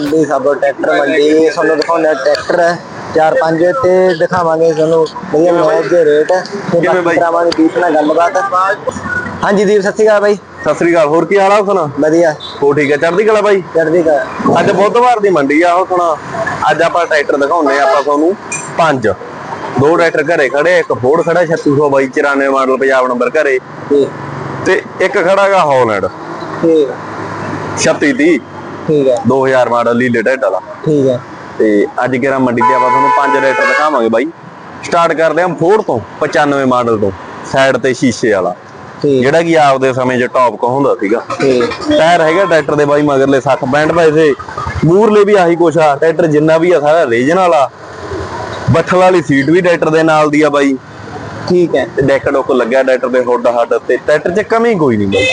ਮੰਡੀ ਸਾਬੋ ਟਰੈਕਟਰ ਮੰਡੀ ਤੁਹਾਨੂੰ ਦਿਖਾਉਂਦੇ ਟਰੈਕਟਰ ਹੈ ਚਾਰ ਪੰਜ ਤੇ ਦਿਖਾਵਾਂਗੇ ਤੁਹਾਨੂੰ ਵਧੀਆ ਮੈਚ ਦੇ ਰੇਟ ਤੇ ਕਿਵੇਂ ਬਾਕੀ? ਕਰਾਵਾਂਗੇ ਦੀਪ ਨਾਲ ਗੱਲਬਾਤ ਹਾਂਜੀ ਦੀਪ ਸਤਿ ਸ਼੍ਰੀ ਅਕਾਲ ਬਾਈ। ਸਤਿ ਸ੍ਰੀ ਅਕਾਲ ਹੋਰ ਕੀ ਹਾਲ ਆ ਸੁਣਾ ਵਧੀਆ। ਹੋ ਠੀਕ ਹੈ ਚੜ੍ਹਦੀ ਕਲਾ ਬਾਈ? ਚੜ੍ਹਦੀ ਕਲਾ। ਅੱਜ ਬੁੱਧਵਾਰ ਦੀ ਮੰਡੀ ਆ ਉਹ ਸੁਣਾ ਅੱਜ ਆਪਾਂ ਟਰੈਕਟਰ ਦਿਖਾਉਂਦੇ ਆ ਆਪਾਂ ਤੁਹਾਨੂੰ ਪੰਜ। ਦੋ ਟਰੈਕਟਰ ਘਰੇ ਖੜੇ ਇੱਕ ਫੋਰਡ ਖੜਾ 3622 94 ਮਾਡਲ ਪੰਜਾਬ ਨੰਬਰ ਘਰੇ। ਤੇ ਇੱਕ ਖੜਾਗਾ ਹੌਲੈਂਡ। ਠੀਕ। 3630 ਠੀਕ ਹੈ 2000 ਮਾਡਲ ਲੀਲੇ ਟਰੈਕਟਰ ਵਾਲਾ। ਠੀਕ ਹੈ ਤੇ ਅੱਜ ਕਿਹੜਾ ਮੰਡੀ ਤੇ ਆਪਾਂ ਤੁਹਾਨੂੰ ਪੰਜ ਟਰੈਕਟਰ ਦਿਖਾਵਾਂਗੇ ਬਾਈ। ਸਟਾਰਟ ਕਰਦੇ ਹਾਂ ਫੋਰਡ ਤੋਂ 95 ਮਾਡਲ ਤੋਂ ਸਾਈਡ ਤੇ ਸ਼ੀਸ਼ੇ ਵਾਲਾ। ਜਿਹੜਾ ਕਿ ਆਪਦੇ ਸਮੇਂ 'ਚ ਟੌਪ ਕਹਾਉਂਦਾ ਸੀਗਾ। ਠੀਕ। ਟਾਇਰ ਹੈਗਾ ਟਰੈਕਟਰ ਦੇ ਬਾਈ ਮਗਰਲੇ 60 65 ਪੈਸੇ ਮੂਰਲੇ ਵੀ ਆਹੀ ਕੁਛ ਆ ਟਰੈਕਟਰ ਜਿੰਨਾ ਵੀ ਆ ਸਾਰਾ ਰੀਜਨਲ ਆ। ਬੱਠਲ ਵਾਲੀ ਸੀਟ ਵੀ ਟਰੈਕਟਰ ਦੇ ਨਾਲ ਦੀ ਆ ਬਾਈ। ਠੀਕ ਹੈ। ਤੇ ਡੈਕ ਡੁੱਕ ਲੱਗਿਆ ਟਰੈਕਟਰ ਦੇ ਹੁੱਡ ਹੱਡ ਤੇ। ਟਰੈਕਟਰ 'ਚ ਕਮੀ ਕੋਈ ਨਹੀਂ ਬਾਈ।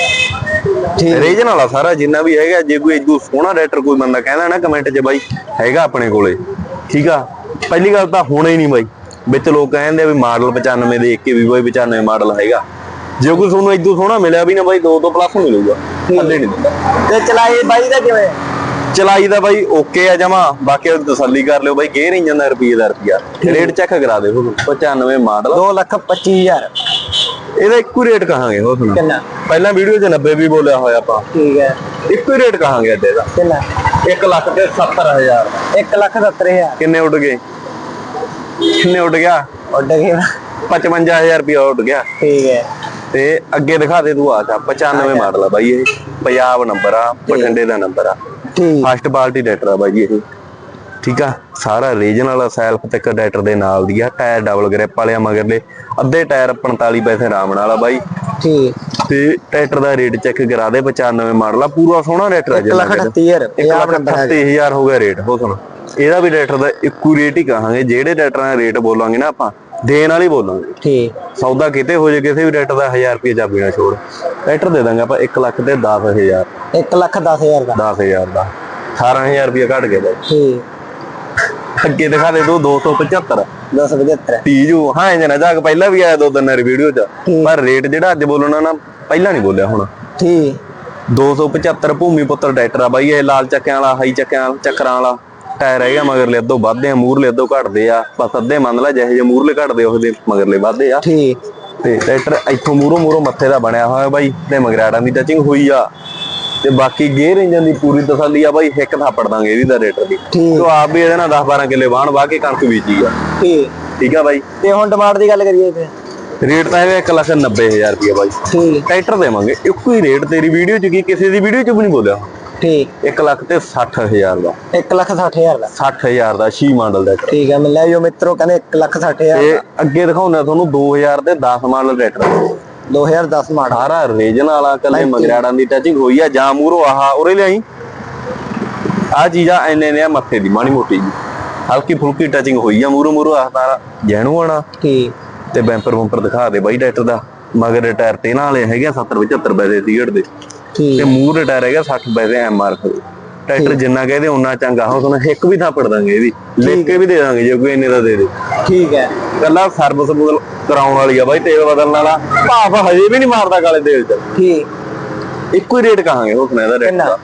ਰੀਜਨਲ ਆ ਸਾਰਾ ਜਿੰਨਾ ਵੀ ਹੈਗਾ ਜੇ ਕੋਈ ਇਦੋਂ ਸੋਹਣਾ ਟਰੈਕਟਰ ਕੋਈ ਬੰਦਾ ਕਹਿੰਦਾ ਨਾ ਕਮੈਂਟ 'ਚ ਬਾਈ ਹੈਗਾ ਆਪਣੇ ਕੋਲੇ ਠੀਕ ਆ? ਪਹਿਲੀ ਗੱਲ ਤਾਂ ਹੋਣਾ ਹੀ ਨਹੀਂ ਬਾਈ। ਵਿੱਚ ਲੋਕ ਕਹਿੰਦੇ ਵੀ ਮਾਡਲ 95 ਦੇਖ ਕੇ ਵੀ ਬਾਈ 95 ਮਾਡਲ ਹੈਗਾ। ਜੇ ਕੋਈ ਤੁਹਾਨੂੰ ਇਦੋਂ ਸੋਹਣਾ ਮਿਲਿਆ ਵੀ ਨਾ ਬਾਈ 2 ਤੋਂ ਪਲੱਸ ਮਿਲੂਗਾ ਥੱਲੇ ਨਹੀਂ ਦਿੰਦਾ। ਤੇ ਚਲਾਈ ਬਾਈ ਦਾ ਕਿਵੇਂ? ਚਲਾਈ ਦਾ ਬਾਈ ਓਕੇ ਆ ਜਮਾ ਬਾਕੀ ਉਹ ਤਸੱਲੀ ਕਰ ਲਿਓ ਬਾਈ ਗੇਅਰ ਇੰਜਨ ਦਾ ਰੁਪਈਏ ਦਾ ਰੁਪਿਆ ਰੇਟ ਚੈੱਕ ਕਰਾ ਦਿਓ 95 ਮਾਡਲ 2 ਲੱਖ 25000 ਇਹਦਾ ਇੱਕੋ ਰੇਟ ਕਹਾਂਗੇ ਉਹ ਸੁਣਾ ਕਿੰਨਾ? ਪਹਿਲਾਂ ਵੀਡੀਓ 'ਚ 90 ਵੀ ਬੋਲਿਆ ਹੋਇਆ ਆਪਾਂ। ਠੀਕ ਹੈ। ਇੱਕੋ ਹੀ ਰੇਟ ਕਹਾਂਗੇ ਅੱਜ ਇਹਦਾ। ਕਿੰਨਾ? 1 ਲੱਖ ਤੇ 70000 1 ਲੱਖ 70000 ਕਿੰਨੇ ਉੱਡ ਗਏ? ਕਿੰਨੇ ਉੱਡ ਗਿਆ? ਉੱਡ ਗਿਆ 55000 ਰੁਪਇਆ ਉੱਡ ਗਿਆ। ਠੀਕ ਹੈ। ਤੇ ਅੱਗੇ ਦਿਖਾ ਦੇ ਤੂੰ ਆ ਜਾ। 95 ਮਾਡਲ ਆ ਬਾਈ ਇਹ। ਪੰਜਾਬ ਨੰਬਰ ਆ ਬਠਿੰਡੇ ਦਾ ਨੰਬਰ ਆ। ਠੀਕ। ਫਸਟ ਪਾਰਟੀ ਡਾਇਰੈਕਟਰ ਆ ਬਾਈ ਇਹ। ਠੀਕ ਆ? ਸਾਰਾ ਰੀਜਨਲ ਸੈਲਫ ਤੇ ਡਾਇਰੈਕਟਰ ਦੇ ਨਾਲ ਦੀ ਆ ਟਾਇਰ ਡਬਲ ਗ੍ਰਿਪ ਵਾਲਿਆ ਮਗਰਲੇ ਅੱਧੇ ਟਾਇਰ 45 ਪੈਸੇ ਆਰਾਮ ਨਾਲ ਆ ਬਾਈ। ਠੀਕ। ਤੇ ਟਰੈਕਟਰ ਦਾ ਰੇਟ ਚੈੱਕ ਕਰਾ ਦੇ 95 ਮਾਡਲ ਆ ਪੂਰਾ ਸੋਹਣਾ ਟਰੈਕਟਰ ਆ 1 ਲੱਖ 38000 1 ਲੱਖ 38000 ਹੋ ਗਿਆ ਰੇਟ ਹੋ ਸੁਣ ਇਹਦਾ ਵੀ ਟਰੈਕਟਰ ਦਾ ਇੱਕੋ ਰੇਟ ਹੀ ਕਹਾਂਗੇ ਜਿਹੜੇ ਟਰੈਕਟਰਾਂ ਦਾ ਰੇਟ ਬੋਲਾਂਗੇ ਨਾ ਆਪਾਂ ਦੇਣ ਵਾਲੀ ਬੋਲਾਂਗੇ। ਠੀਕ। ਸੌਦਾ ਕਿਤੇ ਹੋ ਜੇ ਕਿਸੇ ਵੀ ਟਰੈਕਟਰ ਦਾ 1000 ਰੁਪਏ ਚਾਬੀ ਨਾਲ ਛੋੜ। ਟਰੈਕਟਰ ਦੇ ਦਾਂਗੇ ਆਪਾਂ 1 ਲੱਖ ਤੇ 10000 1 ਲੱਖ 10000 ਦਾ। 10000 ਦਾ। 18000 ਰੁਪਏ ਘਟ ਗਿਆ ਬਾਈ ਠੀਕ। ਅੱਗੇ ਦਿਖਾ ਦੇ ਦੋ 275 275 ਤੀਜੂ ਹਾਂ ਇੰਜਨ ਜਾ ਕੇ ਪਹਿਲਾਂ ਵੀ ਆਇਆ ਦੋ ਤਿੰਨ ਵਾਰੀ ਵੀਡੀਓ 'ਚ। ਪਰ ਰੇਟ ਜਿਹੜਾ ਅੱਜ ਬੋਲਣਾ ਨਾ ਪਹਿਲਾਂ ਨਹੀਂ ਬੋਲਿਆ ਹੁਣ। ਠੀਕ। 275 ਭੂਮੀ ਪੁੱਤਰ ਟਰੈਕਟਰ ਆ ਬਾਈ ਇਹ ਲਾਲ ਚੱਕਿਆਂ ਵਾਲਾ ਹਾਈ ਚੱਕਿਆਂ ਚੱਕਰਾਂ ਵਾਲਾ। ਟਾਇਰ ਹੈਗਾ ਮਗਰਲੇ ਅੱਧੋ ਵੱਧਦੇ ਆ ਮੂਰਲੇ ਅੱਧੋ ਘਟਦੇ ਆ। ਬਸ ਅੱਧੇ ਮੰਨ ਲੈ ਜਿਹੇ ਜਿਹੇ ਮੂਰਲੇ ਘਟਦੇ ਉਹਦੇ ਮਗਰਲੇ ਵੱਧਦੇ ਆ। ਠੀਕ। ਤੇ ਟਰੈਕਟਰ ਇੱਥੋਂ ਮੂਰੋਂ ਮੂਰੋਂ ਮੱਥੇ ਦਾ ਬਣਿਆ ਹੋਇਆ ਬਾਈ ਤੇ ਮਗਰਾੜਾਂ ਦੀ ਟੱਚਿੰਗ ਹੋਈ ਆ। ਤੇ ਬਾਕੀ ਗੇਅਰ ਇੰਜਨ ਦੀ ਪੂਰੀ ਤਸੱਲੀ ਆ ਬਾਈ ਹਿੱਕ ਥਾਪੜ ਦਾਂਗੇ ਇਹਦੀ ਦਾ ਰੇਟਰ ਦੀ। ਠੀਕ। ਤੋ ਆਪ ਵੀ ਇਹਦੇ ਨਾਲ 10 12 ਕਿੱਲੇ ਵਾਹਣ ਵਾਹ ਕੇ ਕਣਕ ਬੀਜੀ ਆ। ਠੀਕ। ਠੀਕ ਆ ਬਾਈ। ਤੇ ਹੁਣ ਡਿਮਾਂਡ ਦੀ ਗੱਲ ਕਰੀਏ ਤੇ ਰੇਟ ਤਾਂ ਹੈਗਾ 1 ਲੱਖ 90000 ਰੁਪਏ ਬਾਈ। ਠੀਕ। ਟਰੈਕਟਰ ਦੇਵਾਂਗੇ ਇੱਕੋ ਹੀ ਰੇਟ ਤੇਰੀ ਵੀਡੀਓ ਚ ਕੀ ਕਿਸੇ ਦੀ ਵੀਡੀਓ ਚ ਵੀ ਨਹੀਂ ਬੋਲਿਆ। ਠੀਕ। 1 ਲੱਖ ਤੇ 60000 ਦਾ। 1 ਲੱਖ 60000 ਦਾ। 60000 ਦਾ 6 ਮਾਡਲ ਦਾ ਠੀਕ ਹੈ ਮੈਂ ਲੈ ਜੋ ਮਿੱਤਰੋ ਕਹਿੰਦੇ 1 ਲੱਖ 60000 ਤੇ ਅੱਗੇ ਦਿਖਾਉਂਦਾ ਤੁਹਾਨੂੰ 2000 ਤੇ 10 ਮਾਡਲ ਟਰੈਕਟਰ। 2010 ਮਾਡਲ। ਸਾਰਾ ਰੀਜਨ ਵਾਲਾ ਕੱਲੇ ਮਗਰਾੜਾਂ ਦੀ ਟੱਚਿੰਗ ਹੋਈ ਆ ਜਾਂ ਮੂਰੋ ਆਹ ਉਰੇ ਲਿਆਈ। ਆ ਚੀਜ਼ਾਂ ਐਨੇ ਨੇ ਮੱਥੇ ਦੀ ਮਾੜੀ ਮੋਟੀ ਜੀ। ਹਲਕੀ ਫੁਲਕੀ ਟੱਚਿੰਗ ਹੋਈ ਆ ਮੂਰੋ ਮੂਰੋ ਆਹ ਤਾਰਾ ਜੈਨੂ ਆਣਾ। ਠੀਕ। ਤੇ ਬੈਂਪਰ ਬੰਪਰ ਦਿਖਾ ਦੇ ਬਾਈ ਟਰੈਕਟਰ ਦਾ। ਮਗਰ ਦੇ ਟਾਇਰ ਤੇ ਨਾਲੇ ਹੈਗੇ 70 75 ਪੈਸੇ ਸੀਗੜ ਦੇ। ਠੀਕ। ਤੇ ਮੂਰ ਦੇ ਟਾਇਰ ਹੈਗਾ 60 ਪੈਸੇ ਐਮ ਆਰ ਟਰੈਕਟਰ ਜਿੰਨਾ ਕਹਦੇ ਉਨਾ ਚੰਗਾ। ਹੋ ਤੁਹਾਨੂੰ ਹਿੱਕ ਵੀ ਥਾਪੜ ਦਾਂਗੇ ਇਹਦੀ। ਲਿਖ ਕੇ ਵੀ ਦੇ ਦਾਂਗੇ ਜੇ ਕੋਈ ਇੰਨੇ ਦਾ ਦੇ ਦੇ। ਠੀਕ ਹੈ। ਕੱਲਾ ਸਰਵਿਸ ਬਦਲ ਕਰਾਉਣ ਵਾਲੀ ਆ ਬਾਈ ਤੇਲ ਬਦਲਣ ਵਾਲਾ। ਭਾਫ ਹਜੇ ਵੀ ਨਹੀਂ ਮਾਰਦਾ ਕਾਲੇ ਤੇਲ ਚ। ਠੀਕ। ਇੱਕੋ ਹੀ ਰੇਟ ਕਹਾਂਗੇ ਉਹ ਸੁਣਾ ਇਹਦਾ ਰੇਟ। ਕਿੰਨਾ? ਦਾ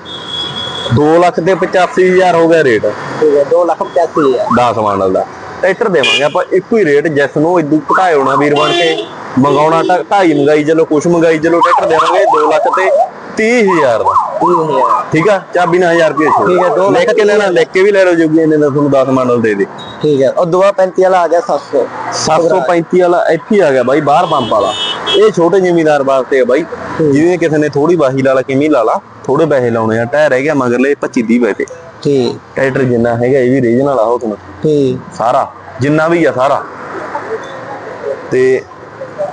2 ਲੱਖ ਤੇ 85000 ਹੋ ਗਿਆ ਰੇਟ। ਠੀਕ ਹੈ 2 ਲੱਖ 85000 10 ਮਾਡਲ ਦਾ ਟਰੈਕਟਰ ਦੇਵਾਂਗੇ ਆਪਾਂ ਇੱਕੋ ਹੀ ਰੇਟ ਜਿਸ ਨੂੰ ਇਦੋਂ ਘਟਾਏ ਹੋਣਾ ਵੀਰ ਬਣ ਕੇ। ਮੰਗਾਉਣਾ ਤਾਂ ਢਾਈ ਮੰਗਾਈ ਚਲੋ ਕੁਛ ਮੰਗਾਈ ਚਲੋ ਟਰੈਕਟਰ ਦੇਵਾਂਗੇ 2 ਲੱਖ ਤੇ 30000 ਦਾ। 30000 ਠੀਕ ਆ? ਚਾਬੀ ਨਾਲ 1000 ਰੁਪਏ ਛੋੜ। ਠੀਕ ਹੈ, ਦੋ ਲਿਖ ਕੇ ਲੈਣਾ ਲਿਖ ਕੇ ਵੀ ਲੈ ਲਓ ਜੋਗੀ ਇਹਨੇ ਦਾ ਤੁਹਾਨੂੰ 10 ਮਾਡਲ ਦੇ ਦੇ ਠੀਕ ਹੈ ਉਹ 235 ਵਾਲਾ ਆ ਗਿਆ 700 735 ਵਾਲਾ ਇੱਥੇ ਆ ਗਿਆ ਬਾਈ ਬਾਹਰ ਪੰਪ ਵਾਲਾ। ਇਹ ਛੋਟੇ ਜ਼ਿਮੀਦਾਰ ਵਾਸਤੇ ਆ ਬਾਈ ਜਿਵੇਂ ਕਿਸੇ ਨੇ ਥੋੜੀ ਬਾਹੀ ਲਾ ਲਾ ਕਿਵੇਂ ਲਾ ਲਾ ਥੋੜੇ ਪੈਸੇ ਲਾਉਣੇ ਆ। ਟਾਇਰ ਹੈਗਾ ਮਗਰਲੇ 25 30 ਪੈਸੇ। ਠੀਕ। ਟਰੈਕਟਰ ਜਿੰਨਾ ਹੈਗਾ ਇਹ ਵੀ ਰੀਜਨਲ ਆ ਉਹ ਤੁਹਾਨੂੰ। ਠੀਕ। ਸਾਰਾ ਜਿੰਨਾ ਵੀ ਆ ਸਾਰਾ। ਤੇ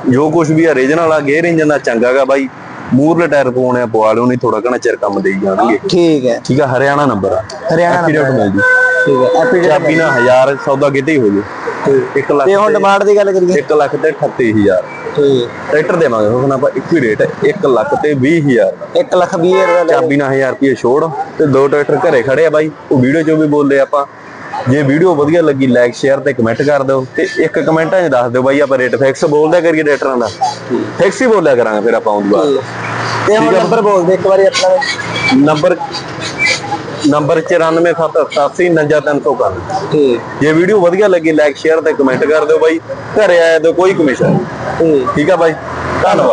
ਜੋ ਕੁਝ ਵੀ ਆ ਰੀਜਨਲ ਆ ਗੇਅਰ ਇੰਜਨ ਦਾ ਚੰਗਾਗਾ ਬਾਈ। ਮੂਰਲੇ ਟਾਇਰ ਪਵਾਉਣੇ ਆ ਪਵਾ ਲਿਓ ਨਹੀਂ ਥੋੜਾ ਘਣਾ ਚਿਰ ਕੰਮ ਦੇਈ ਜਾਣਗੇ। ਠੀਕ ਹੈ। ਠੀਕ ਆ ਹਰਿਆਣਾ ਨੰਬਰ ਆ। ਹਰਿਆਣਾ ਮਿਲ ਜੂ। ਠੀਕ ਹੈ ਐਪੀ ਚਾਬੀ ਨਾਲ 1000 ਸੌਦਾ ਕਿਤੇ ਹੀ ਹੋ ਜੂ। 1 ਲੱਖ ਤੇ ਹੁਣ ਡਿਮਾਂਡ ਦੀ ਗੱਲ ਕਰੀਏ। 1 ਲੱਖ ਤੇ 38000 ਠੀਕ। ਟਰੈਕਟਰ ਦੇਵਾਂਗੇ ਹੁਣ ਆਪਾਂ ਇੱਕੋ ਹੀ ਰੇਟ 1 ਲੱਖ ਤੇ 20000 1 ਲੱਖ 20000 ਦਾ ਚਾਬੀ ਨਾਲ 1000 ਰੁਪਏ ਛੋੜ ਤੇ ਦੋ ਟਰੈਕਟਰ ਘਰੇ ਖੜੇ ਆ ਬਾਈ। ਉਹ ਵੀਡੀਓ 'ਚੋਂ ਵੀ ਬੋਲਦੇ ਆਪਾਂ। ਜੇ ਵੀਡੀਓ ਵਧੀਆ ਲੱਗੀ ਲਾਈਕ ਸ਼ੇਅਰ ਤੇ ਕਮੈਂਟ ਕਰ ਦਿਓ ਤੇ ਇੱਕ ਕਮੈਂਟਾਂ 'ਚ ਦੱਸ ਦਿਓ ਬਾਈ ਆਪਾਂ ਰੇਟ ਫਿਕਸ ਬੋਲਦਿਆ ਕਰੀਏ ਟਰੈਕਟਰਾਂ ਦਾ। ਫਿਕਸ ਹੀ ਬੋਲਿਆ ਕਰਾਂਗੇ ਫਿਰ ਆਪਾਂ ਉਹਦੀ ਬਾਅਦ। ਤੇ ਹੁਣ ਨੰਬਰ ਬੋਲ ਦੇ ਇੱਕ ਵਾਰੀ ਆਪਣਾ। ਨੰਬਰ ਨੰਬਰ 9478899391 ਠੀਕ। ਜੇ ਵੀਡੀਓ ਵਧੀਆ ਲੱਗੀ ਲਾਈਕ ਸ਼ੇਅਰ ਤੇ ਕਮੈਂਟ ਕਰ ਦਿਓ ਬਾਈ। ਘਰੇ ਆਏ ਤਾਂ ਕੋਈ ਕਮਿਸ਼ਨ ਠੀਕ। ਠੀਕ ਆ ਬਾਈ? ਧੰਨਵਾਦ।